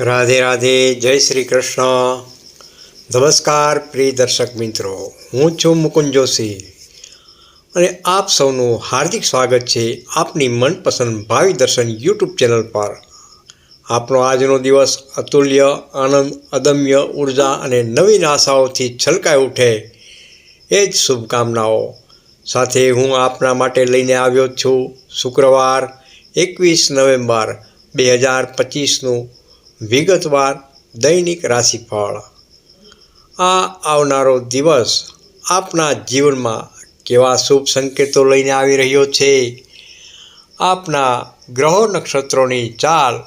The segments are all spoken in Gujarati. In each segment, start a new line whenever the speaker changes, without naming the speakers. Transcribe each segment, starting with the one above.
રાધે રાધે, જય શ્રી કૃષ્ણ. નમસ્કાર પ્રિય દર્શક મિત્રો, હું છું મુકુંદ જોશી. અને આપ સૌનું હાર્દિક સ્વાગત છે આપની મનપસંદ ભાવિ દર્શન યુટ્યુબ ચેનલ પર. આપનો આજનો દિવસ અતુલ્ય, આનંદ, અદમ્ય, ઊર્જા અને નવીન આશાઓથી છલકાઈ ઉઠે. એ જ શુભકામનાઓ. સાથે હું આપના માટે લઈને આવ્યો છું શુક્રવાર, એકવીસ નવેમ્બર, બે હજાર પચીસનું વિગતવાર દૈનિક રાશિફળ. આ આવનારો દિવસ આપના જીવનમાં કેવા શુભ સંકેતો લઈને આવી રહ્યો છે? આપના ગ્રહો નક્ષત્રોની ચાલ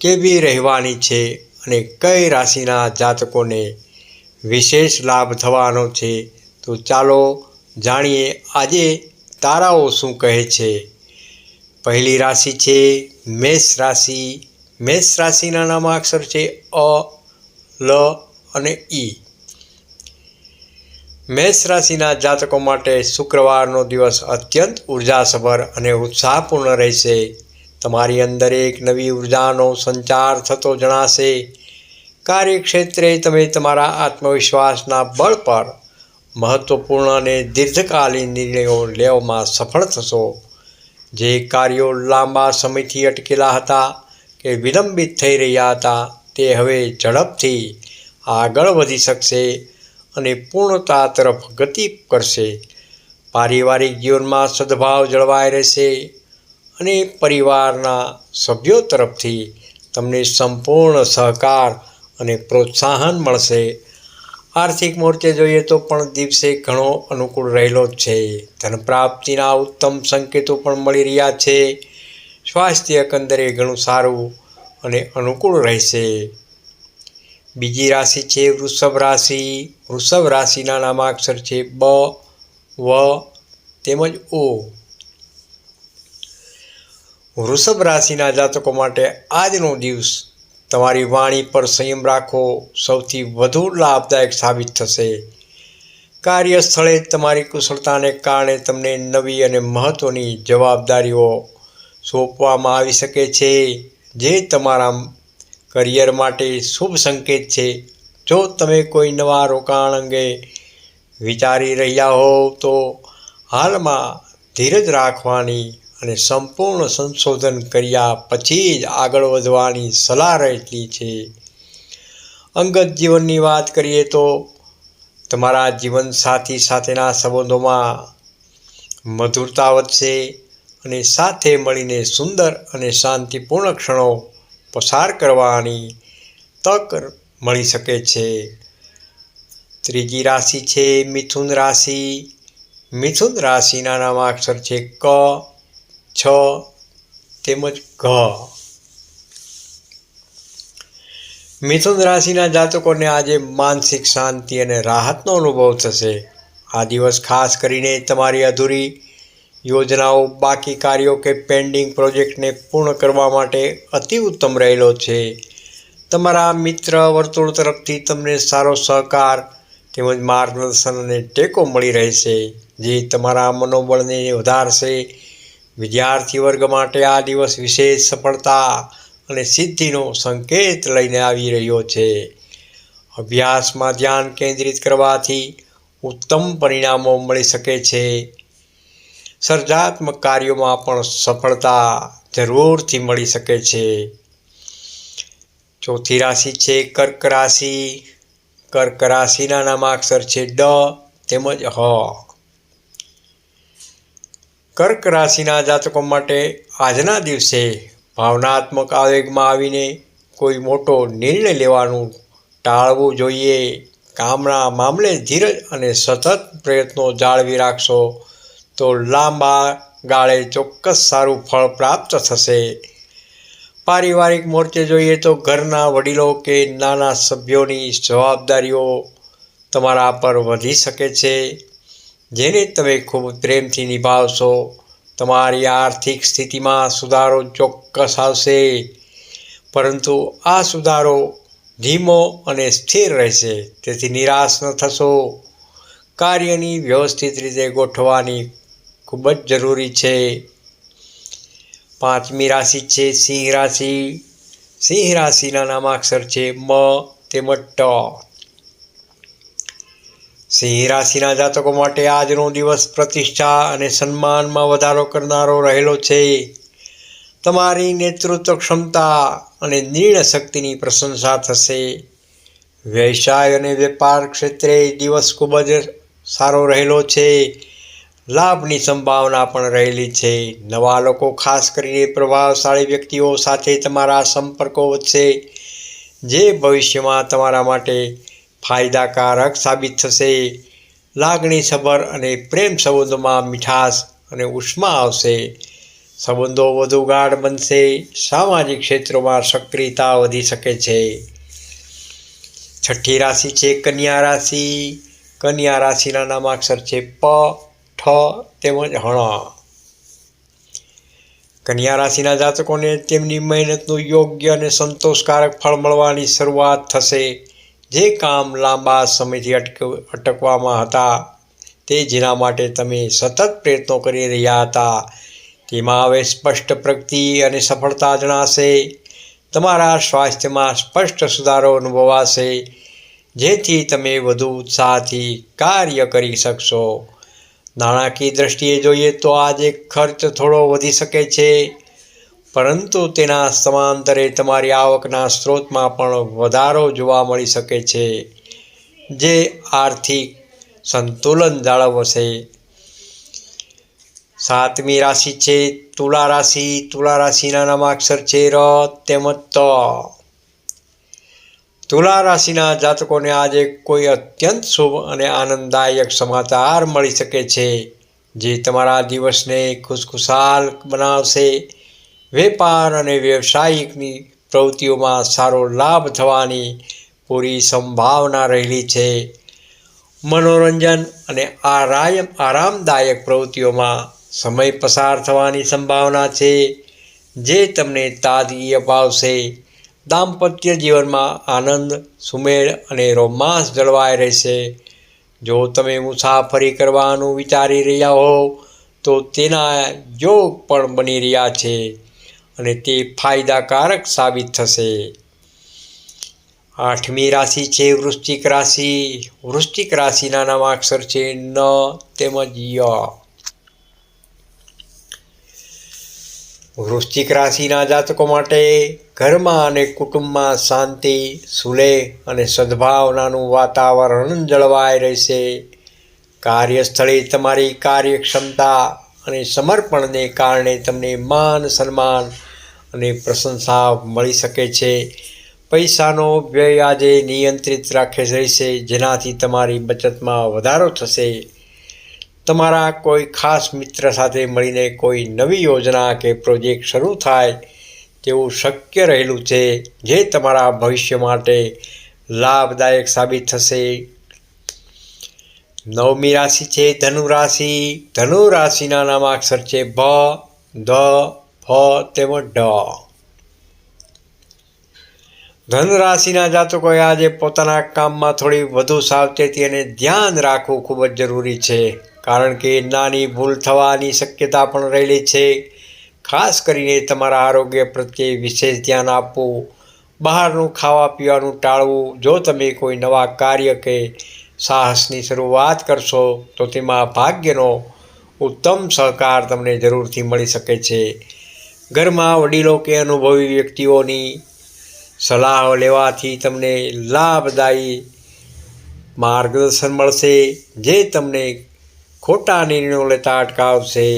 કેવી રહેવાની છે અને કઈ રાશિના જાતકોને વિશેષ લાભ થવાનો છે? તો ચાલો જાણીએ આજે તારાઓ શું કહે છે? પહેલી રાશિ છે મેષ રાશિ મેષ રાશિના નામાક્ષર છે અ, લ અને ઈ. મેષ રાશિના જાતકો માટે શુક્રવારનો દિવસ અત્યંત ઉર્જાસભર અને ઉત્સાહપૂર્ણ રહેશે. તમારી અંદર એક નવી ઉર્જાનો સંચાર થતો જણાશે. કાર્યક્ષેત્રે તમે તમારા આત્મવિશ્વાસના બળ પર મહત્વપૂર્ણ અને દીર્ઘકાલીન નિર્ણયો લેવામાં સફળ થશો. જે કાર્યો લાંબા સમયથી અટકેલા હતા કે વિલંબિત થઈ રહ્યા હતા, તે હવે ઝડપથી આગળ વધી શકશે અને પૂર્ણતા તરફ ગતિ કરશે. પારિવારિક જીવનમાં સદભાવ જળવાઈ રહેશે અને પરિવારના સભ્યો તરફથી તમને સંપૂર્ણ સહકાર અને પ્રોત્સાહન મળશે. આર્થિક મોરચે જોઈએ તો પણ દિવસે ઘણો અનુકૂળ રહેલો જ છે. ધન પ્રાપ્તિના ઉત્તમ સંકેતો પણ મળી રહ્યા છે. સ્વાસ્થ્ય એકંદરે ઘણું સારું અને અનુકૂળ રહેશે. બીજી રાશિ છે વૃષભ રાશિ. વૃષભ રાશિના નામાક્ષર છે બ, વ, તેમજ ઓ. વૃષભ રાશિના જાતકો માટે આજનો દિવસ તમારી વાણી પર સંયમ રાખો. સૌથી વધુ લાભદાયક સાબિત થશે. કાર્યસ્થળે તમારી કુશળતાને કારણે તમને નવી અને મહત્ત્વની જવાબદારીઓ સોંપવામાં આવી શકે છે. જે તમારા કરિયર માટે શુભ સંકેત છે. જો તમે કોઈ નવા રોકાણ અંગે વિચારી રહ્યા હોવ, તો હાલમાં ધીરજ રાખવાની અને સંપૂર્ણ સંશોધન કર્યા પછી જ આગળ વધવાની સલાહ રહેલી છે. અંગત જીવનની વાત કરીએ તો તમારા જીવનસાથી સાથેના સંબંધોમાં મધુરતા વધશે અને સાથે મળીને સુંદર અને શાંતિપૂર્ણ ક્ષણો પસાર કરવાની તક મળી શકે છે. ત્રીજી રાશિ છે મિથુન રાશિ. મિથુન રાશિના નામાક્ષર છે ક, છ, તેમજ ઘ. મિથુન રાશિના જાતકોને આજે માનસિક શાંતિ અને રાહતનો અનુભવ થશે. આ દિવસ ખાસ કરીને તમારી અધૂરી યોજનાઓ, બાકી કાર્યો કે પેન્ડિંગ પ્રોજેક્ટને પૂર્ણ કરવા માટે અતિ ઉત્તમ રહેલો છે. તમારા મિત્ર, વર્તુળ તરફથી તમને સારો સહકાર તેમજ માર્ગદર્શન અને ટેકો મળી રહેશે, જે તમારા મનોબળને વધારશે. વિદ્યાર્થી વર્ગ માટે આ દિવસ વિશેષ સફળતા અને સિદ્ધિનો સંકેત લઈને આવી રહ્યો છે. અભ્યાસમાં ધ્યાન કેન્દ્રિત કરવાથી ઉત્તમ પરિણામો મળી શકે છે. સર્જાત્મક કાર્યોમાં પણ સફળતા જરૂરથી મળી શકે છે. ચોથી રાશિ છે કર્ક રાશિ. કર્ક રાશિના નામાક્ષર છે ડ તેમજ હ. કર્ક રાશિના જાતકો માટે આજના દિવસે ભાવનાત્મક આવેગમાં આવીને કોઈ મોટો નિર્ણય લેવાનું ટાળવું જોઈએ. કામના મામલે ધીરજ અને સતત પ્રયત્નો જાળવી રાખશો. તો લાંબા ગાળે ચોક્કસ સારું ફળ પ્રાપ્ત થશે. પારિવારિક મોરચે જોઈએ તો ઘરના વડીલો કે નાના સભ્યોની જવાબદારીઓ તમારા પર વધી શકે છે. જેને તમે ખૂબ પ્રેમથી નિભાવશો, તમારી આર્થિક સ્થિતિમાં સુધારો ચોક્કસ આવશે. પરંતુ આ સુધારો ધીમો અને સ્થિર રહેશે, તેથી નિરાશ ન થશો. કાર્યની વ્યવસ્થિત રીતે ગોઠવવાની ખૂબ જ જરૂરી છે. પાંચમી રાશિ છે, સિંહ રાશિ. સિંહ રાશિના નામાક્ષર છે મ તેમજ ટ. સિંહ રાશિના જાતકો માટે આજનો દિવસ પ્રતિષ્ઠા અને સન્માનમાં વધારો કરનારો રહેલો છે. તમારી નેતૃત્વ ક્ષમતા અને નિર્ણય શક્તિની પ્રશંસા થશે. વ્યવસાય અને વેપાર ક્ષેત્રે દિવસ ખૂબ જ સારો રહેલો છે. લાભની સંભાવના પણ રહેલી છે. નવા લોકો, ખાસ કરીને પ્રભાવશાળી વ્યક્તિઓ સાથે તમારા સંપર્કો વધશે, જે ભવિષ્યમાં તમારા માટે ફાયદાકારક સાબિત થશે. લાગણીસભર અને પ્રેમ સંબંધોમાં મીઠાશ અને ઉષ્મા આવશે. સંબંધો વધુ ગાઢ બનશે, સામાજિક ક્ષેત્રોમાં સક્રિયતા વધી શકે છે. છઠ્ઠી રાશિ છે કન્યા રાશિ. કન્યા રાશિના નામાક્ષર છે પ. ઠ તેમજ હણ કન્યા રાશિના જાતકોને તેમની મહેનતનું યોગ્ય અને સંતોષકારક ફળ મળવાની શરૂઆત થશે. જે કામ લાંબા સમયથી અટક, અટકવામાં હતા, તે જેના માટે તમે સતત પ્રયત્નો કરી રહ્યા હતા. તેમાં હવે સ્પષ્ટ પ્રગતિ અને સફળતા જણાશે. તમારા સ્વાસ્થ્યમાં સ્પષ્ટ સુધારો અનુભવાશે. જેથી તમે વધુ ઉત્સાહથી કાર્ય કરી શકશો. નાણાકીય દ્રષ્ટિએ જોઈએ તો આજે ખર્ચ થોડો વધી શકે છે, પરંતુ તેના સમાંતરે તમારી આવકના સ્ત્રોતમાં પણ વધારો જોવા મળી શકે છે, જે આર્થિક સંતુલન જાળવશે. સાતમી રાશિ છે તુલા રાશિ. તુલા રાશિના નામાક્ષર છે ર તેમજ ત. તુલા રાશિના જાતકોને આજે કોઈ અત્યંત શુભ અને આનંદદાયક સમાચાર મળી શકે છે, જે તમારા દિવસને ખુશખુશાલ બનાવશે. વેપાર અને વ્યવસાયિકની પ્રવૃત્તિઓમાં સારો લાભ થવાની પૂરી સંભાવના રહેલી છે. મનોરંજન અને આરામ આરામદાયક પ્રવૃત્તિઓમાં સમય પસાર થવાની સંભાવના છે, જે તમને તાજગી અપાવશે. દાંપત્ય જીવનમાં આનંદ, સુમેળ અને રોમાંસ જળવાઈ રહેશે. જો તમે મુસાફરી કરવાનું વિચારી રહ્યા હો, તો તેના યોગ પણ બની રહ્યા છે અને તે ફાયદાકારક સાબિત થશે. આઠમી રાશિ છે વૃશ્ચિક રાશિ. વૃશ્ચિક રાશિના નામાક્ષર છે ન તેમજ ય. વૃશ્ચિક રાશિના જાતકો માટે ઘરમાં અને કુટુંબમાં શાંતિ સુલેહ અને સદભાવનાનું વાતાવરણ જળવાઈ રહેશે. કાર્યસ્થળે તમારી કાર્યક્ષમતા અને સમર્પણને કારણે તમને માન સન્માન અને પ્રશંસા મળી શકે છે. પૈસાનો વ્યય આજે નિયંત્રિત રાખે રહેશે, જેનાથી તમારી બચતમાં વધારો થશે. તમારા કોઈ ખાસ મિત્ર સાથે મળીને કોઈ નવી યોજના કે પ્રોજેક્ટ શરૂ થાય તેવું શક્ય રહેલું છે જે તમારા ભવિષ્ય માટે લાભદાયક સાબિત થશે. નવમી રાશિ છે ધનુ રાશિ. ધનુ રાશિના નામાક્ષર છે ભ ધ ફ, તેમજ ઢ ધન રાશિના જાતકોએ આજે પોતાના કામમાં થોડી વધુ સાવચેતી અને ધ્યાન રાખવું ખૂબ જ જરૂરી છે. કારણ કે નાની ભૂલ થવાની શક્યતા પણ રહેલી છે. ખાસ કરીને તમારા આરોગ્ય પ્રત્યે વિશેષ ધ્યાન આપવું, બહારનું ખાવા પીવાનું ટાળવું. જો તમે કોઈ નવા કાર્ય કે સાહસની શરૂઆત કરશો, તો તેમાં ભાગ્યનો ઉત્તમ સહકાર તમને જરૂરથી મળી શકે છે. ઘરમાં વડીલો કે અનુભવી વ્યક્તિઓની સલાહ લેવાથી તમને લાભદાયી માર્ગદર્શન મળશે, જે તમને ખોટા નિર્ણયો લેતા અટકાવશે.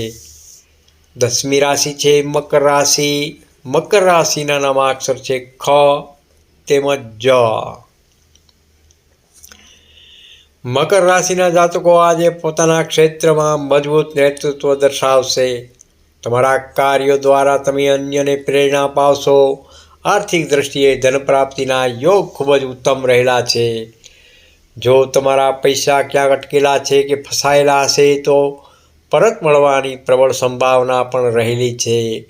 દસમી રાશિ છે, મકર રાશિ. મકર રાશિના નામાક્ષર છે, ખ તેમજ જ. મકર રાશિના જાતકો આજે પોતાના ક્ષેત્રમાં મજબૂત નેતૃત્વ દર્શાવશે. તમારા કાર્યો દ્વારા તમે અન્યને પ્રેરણા પાવશો. આર્થિક દ્રષ્ટિએ ધન પ્રાપ્તિના યોગ ખૂબ જ ઉત્તમ રહેલા છે. જો તમારા પૈસા ક્યાંક અટકેલા છે કે ફસાયેલા હશે, તો પરત મળવાની પ્રબળ સંભાવના પણ રહેલી છે.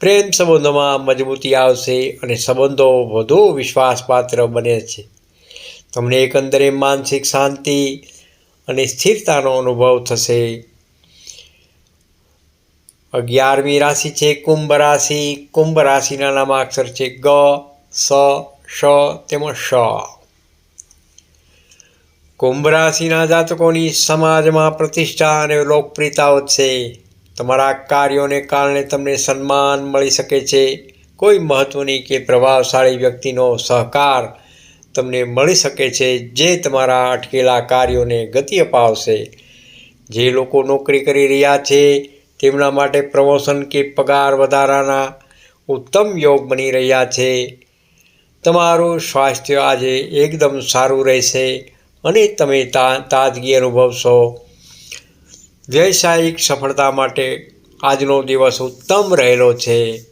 પ્રેમ સંબંધોમાં મજબૂતી આવશે અને સંબંધો વધુ વિશ્વાસપાત્ર બને છે. તમને એકંદરે માનસિક શાંતિ અને સ્થિરતાનો અનુભવ થશે. અગિયારમી રાશિ છે કુંભ રાશિ. કુંભ રાશિના નામાક્ષર છે ગ, સ શ તેમજ શ કુંભ રાશિના જાતકોની સમાજમાં પ્રતિષ્ઠા અને લોકપ્રિયતા વધશે. તમારા કાર્યોને કારણે તમને સન્માન મળી શકે છે. કોઈ મહત્ત્વની કે પ્રભાવશાળી વ્યક્તિનો સહકાર તમને મળી શકે છે જે તમારા અટકેલા કાર્યોને ગતિ અપાવશે. જે લોકો નોકરી કરી રહ્યા છે, તેમના માટે પ્રમોશન કે પગાર વધારાના ઉત્તમ યોગ બની રહ્યા છે. તમારું સ્વાસ્થ્ય આજે એકદમ સારું રહેશે. અને તમે તા, તાજગી અનુભવશો. વ્યવસાયિક સફળતા માટે આજનો દિવસ ઉત્તમ રહેલો છે.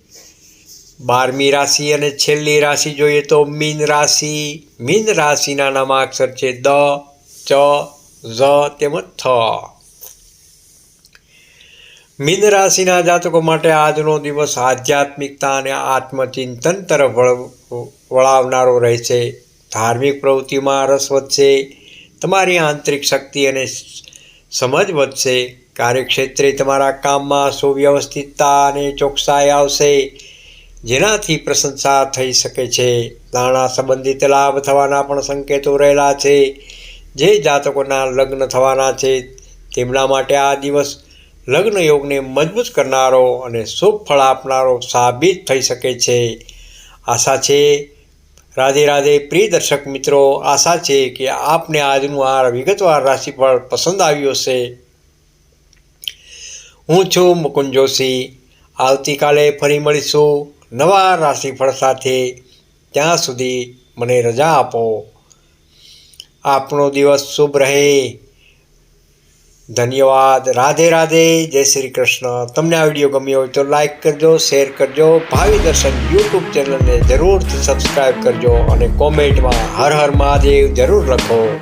બારમી રાશિ અને છેલ્લી રાશિ જોઈએ તો મીન રાશિ. મીન રાશિના નામાક્ષર છે દ, ચ, ઝ તેમજ થ. મીન રાશિના જાતકો માટે આજનો દિવસ આધ્યાત્મિકતા અને આત્મચિંતન તરફ વળ- વળાવનારો રહેશે. ધાર્મિક પ્રવૃત્તિમાં રસ વધશે. તમારી આંતરિક શક્તિ અને સમજ વધશે. કાર્યક્ષેત્રે તમારા કામમાં સુવ્યવસ્થિતતા અને ચોકસાઈ આવશે. જેનાથી પ્રશંસા થઈ શકે છે. નાણાં સંબંધિત લાભ થવાના પણ સંકેતો રહેલા છે. જે જાતકોના લગ્ન થવાના છે, તેમના માટે આ દિવસ લગ્ન યોગને મજબૂત કરનારો અને શુભ ફળ આપનારો સાબિત થઈ શકે છે. આશા છે રાધે રાધે પ્રિય દર્શક મિત્રો, આશા છે કે આપને આજનું આ વિગતવાર રાશિફળ પસંદ આવ્યું હશે. હું છું મુકુંદ જોશી. આવતીકાલે ફરી મળીશું નવા રાશિફળ સાથે. ત્યાં સુધી મને રજા આપો. આપનો દિવસ શુભ રહે. ધન્યવાદ. રાધે રાધે. જય શ્રી કૃષ્ણ. તમને આ વીડિયો ગમ્યો હોય તો લાઈક કરજો, શેર કરજો, ભાવિ દર્શન યુટ્યુબ ચેનલને જરૂરથી સબસ્ક્રાઈબ કરજો અને કોમેન્ટમાં હર હર મહાદેવ જરૂર લખો.